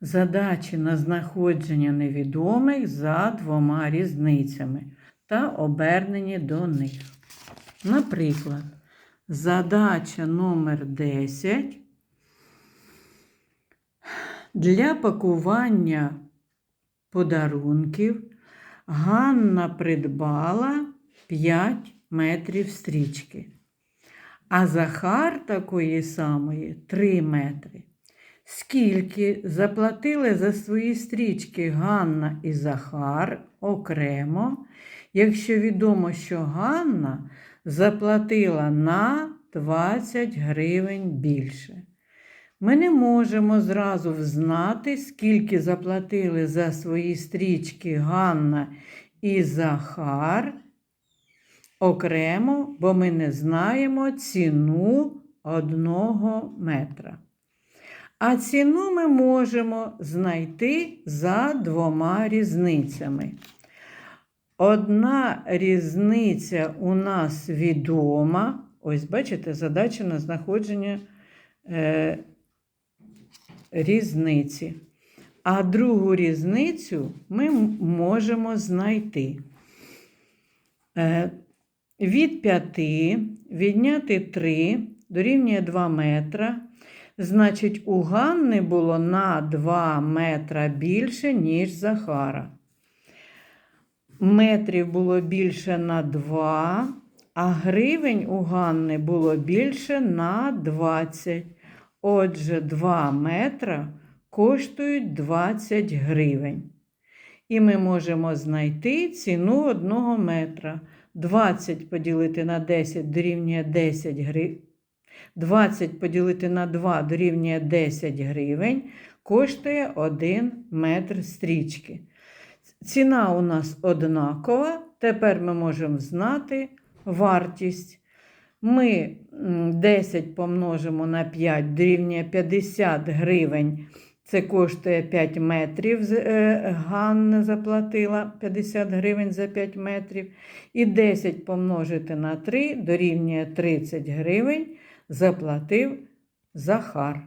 Задачі на знаходження невідомих за двома різницями та обернені до них. Наприклад, задача номер 10 для пакування подарунків Ганна придбала 5 метрів стрічки, а Захар такої самої 3 метри. Скільки заплатили за свої стрічки Ганна і Захар окремо, якщо відомо, що Ганна заплатила на 20 гривень більше. Ми не можемо зразу взнати, скільки заплатили за свої стрічки Ганна і Захар окремо, бо ми не знаємо ціну одного метра. А ціну ми можемо знайти за двома різницями. Одна різниця у нас відома. Ось, бачите, задача на знаходження е, різниці. А другу різницю ми можемо знайти. Е, від 5 відняти 3 дорівнює 2 метра. Значить, у Ганни було на 2 метра більше, ніж Захара. Метрів було більше на 2, а гривень у Ганни було більше на 20. Отже, 2 метра коштують 20 гривень. І ми можемо знайти ціну 1 метра. 20 поділити на 10 дорівнює 10 гривень. 20 поділити на 2 дорівнює 10 гривень, коштує 1 метр стрічки. Ціна у нас однакова. Тепер ми можемо знати вартість. Ми 10 помножимо на 5 дорівнює 50 гривень. Це коштує 5 метрів. Е, Ганна заплатила 50 гривень за 5 метрів. І 10 помножити на 3 дорівнює 30 гривень заплатив Захар.